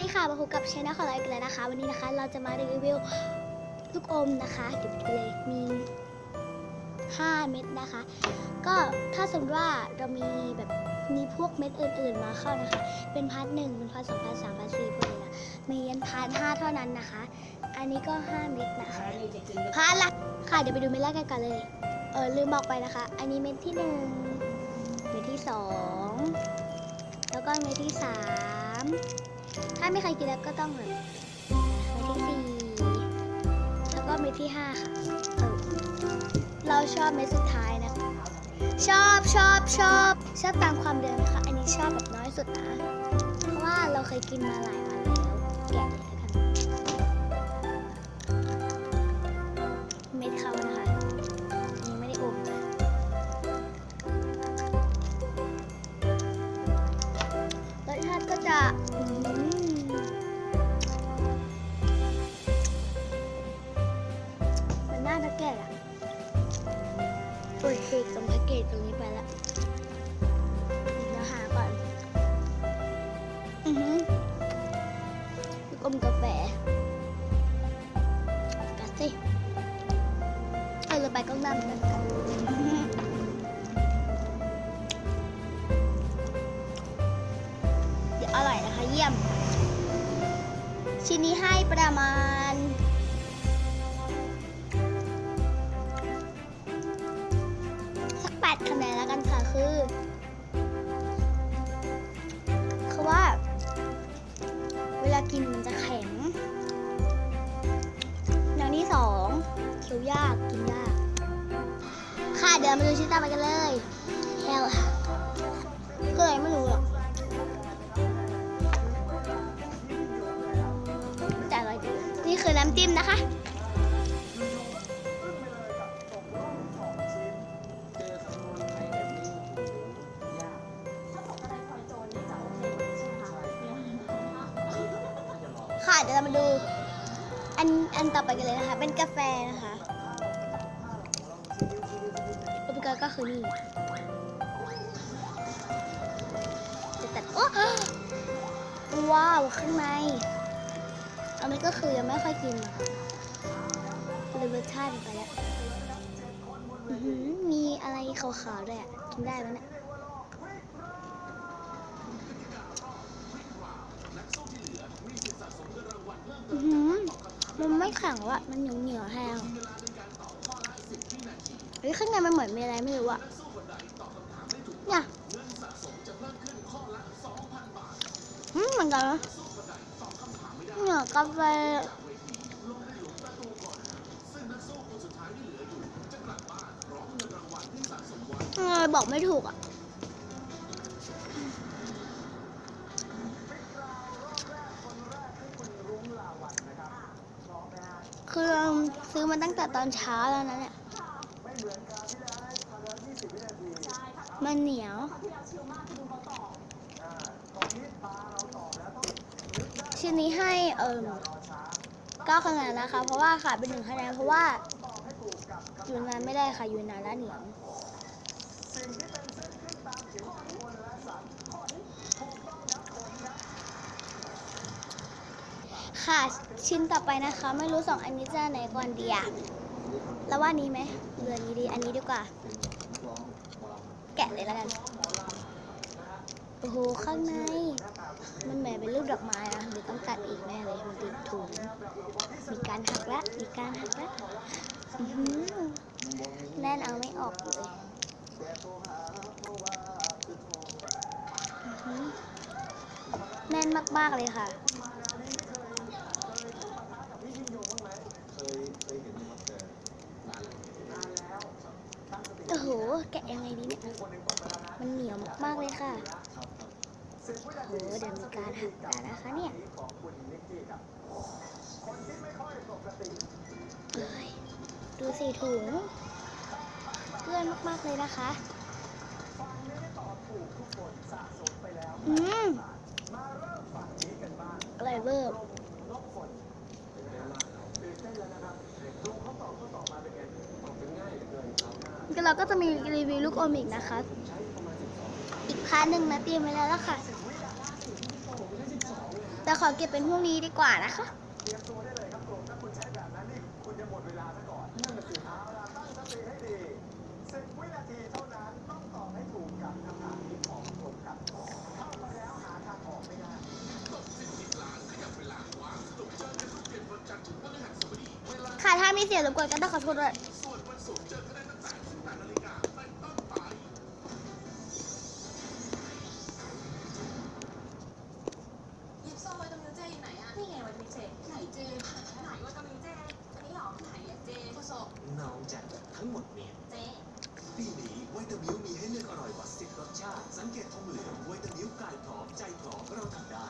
ดีค่ะมาพบกับช anel ของเราอีกแล้วนะคะ วันนี้นะคะเราจะมารีวิวลูกอมนะคะเดี๋ยวไปเลยมี 5 เม็ดนะคะ ก็ถ้าสมมติว่าเรามีแบบมีพวกเม็ดอื่น ๆ มาเข้านะคะ เป็นพาร์ทหนึ่งเป็นพาร์ทสองพาร์ทสามพาร์ทสี่พวกนี้นะมียันพาร์ทห้าเท่านั้นนะคะ อันนี้ก็ 5 เม็ดนะคะพาร์ทละค่ะเดี๋ยวไปดูเม็ดแรกกันก่อนเลยเออลืมบอกไปนะคะ อันนี้เม็ดที่หนึ่งเม็ดที่สองแล้วก็เม็ดที่สาม ถ้าไม่ใครกินแล้วก็ต้องแบบเม็ดที่สี่แล้วก็เม็ดที่ห้าค่ะเออเราชอบเม็ดสุดท้ายนะ ชอบชอบชอบชอบตามความเดิมนะคะอันนี้ชอบแบบน้อยสุดนะ เพราะว่าเราเคยกินมาหลายวันแล้วแกะเลยแล้วกันเม็ดเขานะคะยังไม่ได้อมนะรสชาติก็จะ กอมกาแฟกัดสิเออเราไปกล้องดำกันเดี๋ยวอร่อยนะคะเยี่ยม ชิ้นนี้ให้ประมาณสักแปดคะแนนแล้วกันค่ะคือ เดี๋ยวมาดูชิ้นต่อไปกันเลยแลคืออะไรไม่รู้หรอกแต่อร่อยดีนี่คือน้ำจิ้มนะคะค่ะเดี๋ยวเรามาดูอันอันต่อไปกันเลยนะคะ เป็นกาแฟนะคะ คือนี่จะตัดโอ้ว้าวข้างในอันนี้ก็คือยังไม่ค่อยกินเลยรสชาติมันไปแล้วมีอะไรขาวๆด้วยอะกินได้ไหมเนี่ยมันไม่แข็งว่ะมันเหนียวเหนียวแห้ง เฮ้ยข้างในมันเหมือนมีอะไรไม่รู้อะเนี่ยอืมเหมือนกันนะเนี่ยกาแฟบอกไม่ถูกอะคือซื้อมาตั้งแต่ตอนเช้าแล้วนะเนี่ย มันเหนียว ชิ้นนี้ให้เอ่มก้าคะแนนนะคะ เพราะว่าขาดไปหนึ่งคะแนนเพราะว่าอยู่นานไม่ได้ค่ะอยู่นานแล้วเหนียวค่ะชิ้นต่อไปนะคะ ไม่รู้สองอันนี้จะไหนก่อนดีอะแล้วว่านี้ไหมเรือนี้ดีอันนี้ดีกว่า แกะเลยแล้วกัน โอ้โห ข้างใน มันเหมือนเป็นรูปดอกไม้นะหรือต้องตัดอีกแน่เลย มันติดถุง มีการหักแล้วมีการหักแล้วอื้อหือแน่นเอาไม่ออกเลยอื้อหือแน่นมาก ๆ เลยค่ะโอ้โห แกะยังไงดีเนี่ย มันเหนียวมากๆเลยค่ะโอ้โหเดี๋ยวมีการหักแล้วนะคะเนี่ยดูสิถุงเพื่อนมาก ๆ เลยนะคะอืมอร่อยเวอร์ ก็เราก็จะมีรีวิวลูกอมอีกนะคะ อีกพาร์ทหนึ่งนะเตรียมไว้แล้วละค่ะ แต่ขอเก็บเป็นพรุ่งนี้ดีกว่านะคะครับผมถ้าคุณใช้แบบนั้นนี่คุณจะหมดเวลาซะก่อนนั่นน่ะสิเอาล่ะตั้งสติให้ดีสิบวินาทีเท่านั้นต้องตอบให้ถูกกับคำถามนี้ของผมครับเข้ามาแล้วหาทางออกไม่ได้ค่ะถ้ามีเสียงรบกวนก็ต้องขอโทษด้วย ชาติ สังเกตทองเหลืองไวตามิวกายพร้อมใจพร้อมเราทำได้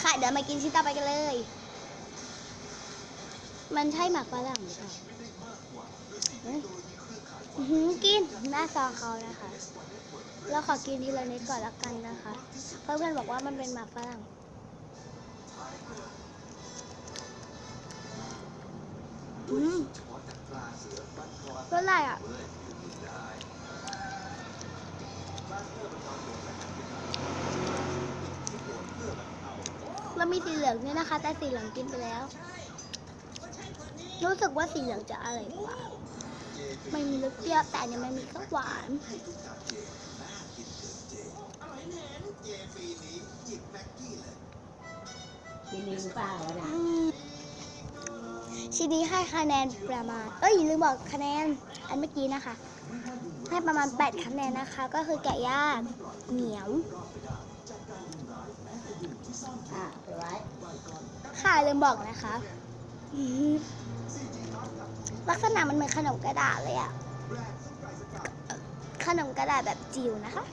ค่ะ เดี๋ยวมากินชิ้นต่อไปกันเลย มันใช่หมากฝรั่งหรือเปล่าชีวิตได้มากกว่าด้วยสี่เอ้ยโดยมีเครือข่ายกอื้ว่าอหือกินหน้าซองเขานะคะ เราขอกินทีละนิดก่อนละกันนะคะ เพราะเพื่อนบอกว่ามันเป็นหมากฝรั่ง อืมเฉพาะจากปลาเสือบ้านคอรสอะไรอะ เว้ยกินได้บ้านเพื่อบรรเทาปวดและการกินที่ปวดเพื่อบรรเทาเรามีสีเหลืองเนี่ยนะคะ แต่สีเหลืองกินไปแล้ว รู้สึกว่าสีเหลืองจะอร่อยกว่าเจไม่มีรสเปรี้ยวแต่อันนี้มันมีข้าวหวานให้ทุกจานเจน่ากินเกินเจอร่อยแน่เจปีนี้หยิบแม็กกี้เลยปีนี้หรือเปล่าอะนะอืมชิ้นนี้ให้คะแนนประมาณ เอ้ยลืมบอกคะแนนอันเมื่อกี้นะคะ ให้ประมาณ 8 คะแนนนะคะ ก็คือแกะยากเหนียวอะไปไว้ค่ะลืมบอกนะคะ ลักษณะมันเหมือนขนมกระดาษเลยอะขนมกระดาษแบบจิ๋วนะคะ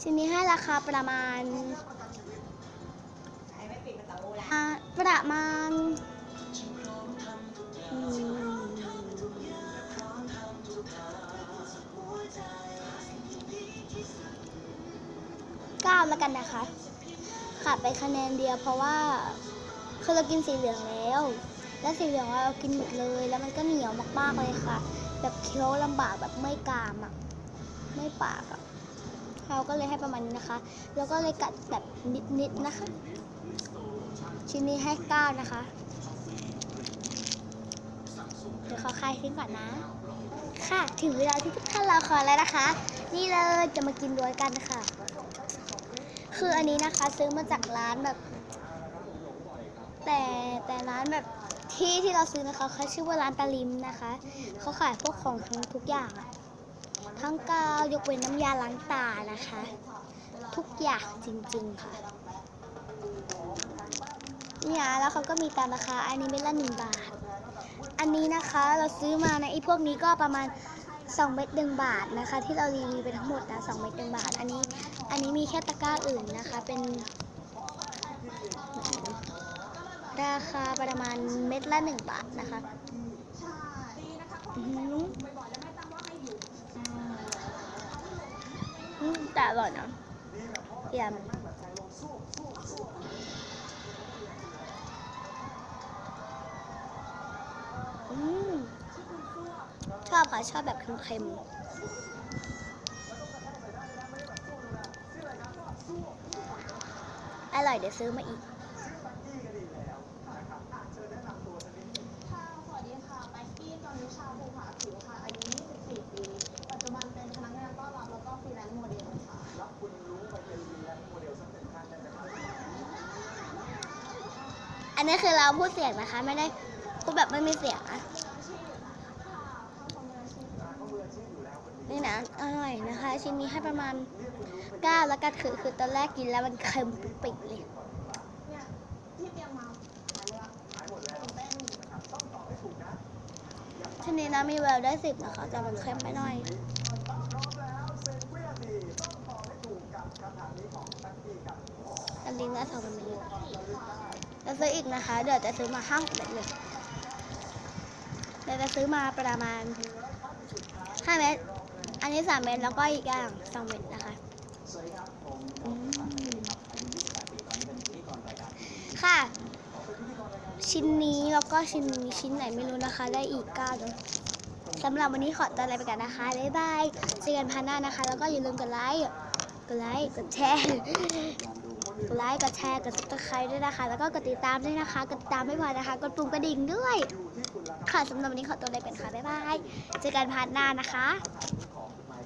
ชิ้นนี้ให้ราคาประมาณประตูละอ่าประมาณ ก้าแล้วกันนะคะ ขาดไปคะแนนเดียวเพราะว่าคือเรากินสีเหลืองแล้ว แล้วสีเหลืองเรากินหมดเลย แล้วมันก็เหนียวมากๆเลยค่ะ แบบเคี้ยวลำบากแบบไม่กามอะไม่ปากอะเราก็เลยให้ประมาณนี้นะคะ แล้วก็เลยกัดแบบนิดๆนะคะ ชิ้นนี้ให้ก้านะคะ เดี๋ยวเขาคายทิ้งก่อนนะ ค่ะ ถึงเวลาที่ทุกท่านรอคอยแล้วนะคะ นี่เลยจะมากินด้วยกันค่ะ คืออันนี้นะคะซื้อมาจากร้านแบบ แต่แต่ร้านแบบที่ที่เราซื้อนะคะเขาชื่อว่าร้านตะลิมนะคะเขาขายพวกของทั้งทุกอย่างอะทั้งกาวยกเว้นน้ำยาล้างตานะคะ ทุกอย่างจริง ๆค่ะเนี่ยแล้วเขาก็มีตามราคาอันนี้เม็ดละหนึ่งบาท อันนี้นะคะเราซื้อมาในะไอ้พวกนี้ก็ประมาณ2เม็ดหนึ่งบาทนะคะ ที่เรารีวิวไปทั้งหมดนะ2เม็ดหนึ่งบาท อันนี้ อันนี้มีแค่ตะกร้าอื่นนะคะ เป็น ราคาประมาณเม็ดละ1บาทนะคะอืมแต่อร่อยนะเยี่ยมอืมชอบค่ะ ชอบแบบเค็มๆ ร่อยเดี๋ยวซื้อมาอีกค่ะสวัสดีค่ะแม็กกี้ตอนนี้ชาวภูผาผิวค่ะอายุ24ปีปัจจุบันเป็นพนักงานต้อนรับแล้วก็ฟรีแลนซ์โมเดลค่ะแล้วคุณรู้ไปเป็นวีแลนซ์โมเดลสักหนึ่งท่านได้ไหมครับอันนี้คือเราพูดเสียงนะคะ ไม่ได้พูดแบบไม่มีเสียงนะนี่นะอร่อยนะคะ ชิ้นนี้ให้ประมาณ9แล้วกันคือคือตอนแรกกินแล้วมันเค็มปิดเลยเนี่ยที่เตรียมมาหายหมดแล้วตื่นเต้นชิ้นนี้นะมีแววได้สิบนะคะแต่มันเค็มไปหน่อยพร้อมแล้วสิบวินาทีต้องตอบให้ถูกกับคำถามนี้ของแม็กกี้ครับอันนี้น่าสองเป็นนี้จะซื้ออีกนะคะ เดี๋ยวจะซื้อมาห้าเม็ดเลยเดี๋ยวจะซื้อมาประมาณห้าเม็ด อันนี้สามเม็ดแล้วก็อีกอย่างสองเม็ดนะคะค่ะ ชิ้นนี้แล้วก็ชิ้นนี้ชิ้นไหนไม่รู้นะคะ ได้อีกเก้าเลยสำหรับวันนี้ขอตัวลาไปกันนะคะบ๊ายบายเจอกันพาร์ทหน้านะคะ แล้วก็อย่าลืมกดไลค์กดไลค์กดแชร์กดไลค์กดแชร์กด subscribe ด้วยนะคะ แล้วก็กดติดตามด้วยนะคะกดติดตามไม่พอนะคะกดปุ่มกระดิ่งด้วย ค่ะสำหรับวันนี้ขอตัวลาไปก่อนค่ะบ๊ายบายเจอกันพาร์ทหน้านะคะ